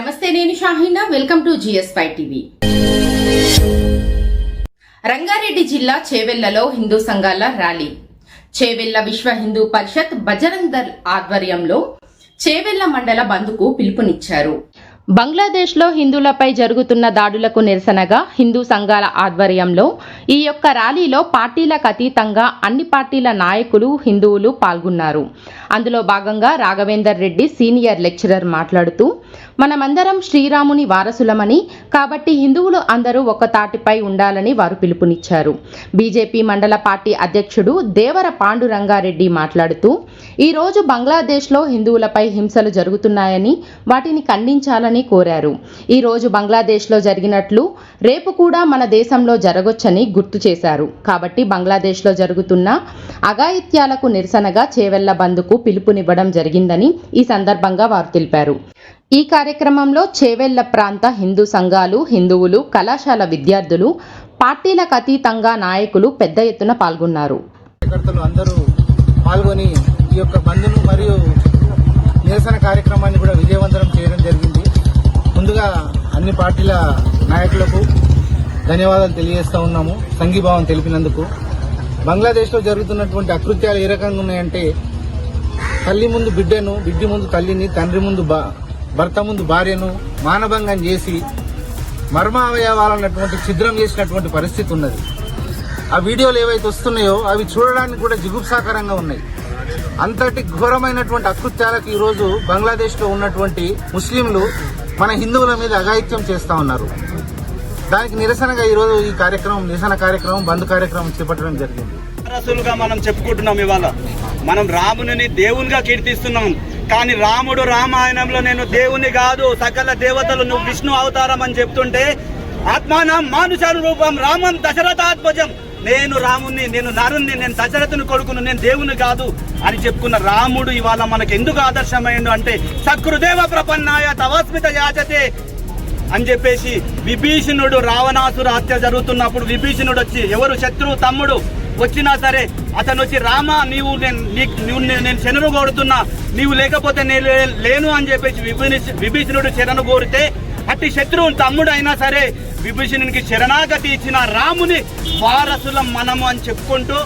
నమస్తే నేను Shahina. Welcome to GS five TV. Rangareddy జిల్లా చేవెళ్ళలో హిందూ సంఘాల ర్యాలీ. చేవెళ్ళ విశ్వ హిందూ పరిషత్ బజరంగ్ దల్ ఆధ్వర్యంలో చేవెళ్ళ మండల బంద్కు పిలుపునిచ్చారు. బంగ్లాదేశ్లో హిందువులపై జరుగుతున్న దాడులకు నిరసనగా హిందూ సంఘాల ఆధ్వర్యంలో ఈ యొక్క ర్యాలీలో పార్టీలకు అతీతంగా అన్ని పార్టీల నాయకులు హిందువులు పాల్గొన్నారు. అందులో భాగంగా రాఘవేందర్ రెడ్డి సీనియర్ లెక్చరర్ మాట్లాడుతూ మనమందరం శ్రీరాముని వారసులమని కాబట్టి హిందువులు అందరూ ఒక తాటిపై ఉండాలని వారు పిలుపునిచ్చారు. బీజేపీ మండల పార్టీ అధ్యక్షుడు దేవర పాండురంగారెడ్డి మాట్లాడుతూ ఈ రోజు బంగ్లాదేశ్లో హిందువులపై హింసలు జరుగుతున్నాయని వాటిని ఖండించాలని కోరారు. ఈరోజు బంగ్లాదేశ్లో జరిగినట్లు రేపు కూడా మన దేశంలో జరగొచ్చని గుర్తు చేశారు. కాబట్టి బంగ్లాదేశ్లో జరుగుతున్న అఘాయిత్యాలకు నిరసనగా చేవెళ్ళ బంద్కు పిలుపునివ్వడం జరిగిందని ఈ సందర్భంగా వారు తెలిపారు. ఈ కార్యక్రమంలో చేవెళ్ళ ప్రాంత హిందూ సంఘాలు హిందువులు కళాశాల విద్యార్థులు పార్టీలకు అతీతంగా నాయకులు పెద్ద ఎత్తున పాల్గొన్నారు. అందరూ పాల్గొని ఈ యొక్క బంధును మరియు నిరసన కార్యక్రమాన్ని కూడా అన్ని పార్టీల నాయకులకు ధన్యవాదాలు తెలియజేస్తా ఉన్నాము. సంఘీభావం తెలిపినందుకు. బంగ్లాదేశ్లో జరుగుతున్నటువంటి అకృత్యాలు ఏ రకంగా ఉన్నాయంటే తల్లి ముందు బిడ్డను బిడ్డ ముందు తల్లిని తండ్రి ముందు బా- భర్త ముందు భార్యను మానభంగం చేసి మర్మ అవయవాలన్నటువంటి ఛిద్రం చేసినటువంటి పరిస్థితి ఉన్నది. ఆ వీడియోలు ఏవైతే వస్తున్నాయో అవి చూడడానికి కూడా జిగుప్సాకరంగా ఉన్నాయి. అంతటి ఘోరమైనటువంటి అకృత్యాలకు ఈరోజు బంగ్లాదేశ్లో ఉన్నటువంటి ముస్లింలు మన హిందువుల మీద అఘాయిత్యం చేస్తూ ఉన్నారు. దానికి నిరసనగా ఈరోజు ఈ కార్యక్రమం నిరసన కార్యక్రమం బంద్ కార్యక్రమం చేపట్టడం జరిగింది. రసులుగా మనం చెప్పుకుంటున్నాం ఇవాళ. మనం రాముని దేవునిగా కీర్తిస్తున్నాం. కానీ రాముడు రామాయణంలో నేను దేవుని కాదు సకల దేవతలు నువ్వు విష్ణు అవతారం అని చెప్తుంటే ఆత్మానం మానుషాను రూపం రామం దశరథాత్మజం నేను రాముణ్ణి నేను నరుణ్ణి నేను దశరథుని కొడుకును నేను దేవుని కాదు అని చెప్పుకున్న రాముడు ఇవాళ మనకు ఎందుకు ఆదర్శమైండు అంటే సకృదేవ ప్రపన్నాయ తవస్మిత యాచతే అని చెప్పేసి విభీషణుడు రావణాసుర హత్య జరుగుతున్నప్పుడు విభీషణుడు వచ్చి ఎవరు శత్రువు తమ్ముడు వచ్చినా సరే అతను వచ్చి రామ నీవు నేను నువ్వు నేను నేను కోరుతున్నా నీవు లేకపోతే నేను లేను అని చెప్పేసి విభీష- విభీషణుడు శరణు కోరితే అట్టి శత్రువు తమ్ముడైనా సరే విభీషణునికి శరణాగతి ఇచ్చిన రాముని వారసులం మనము అని చెప్పుకుంటూ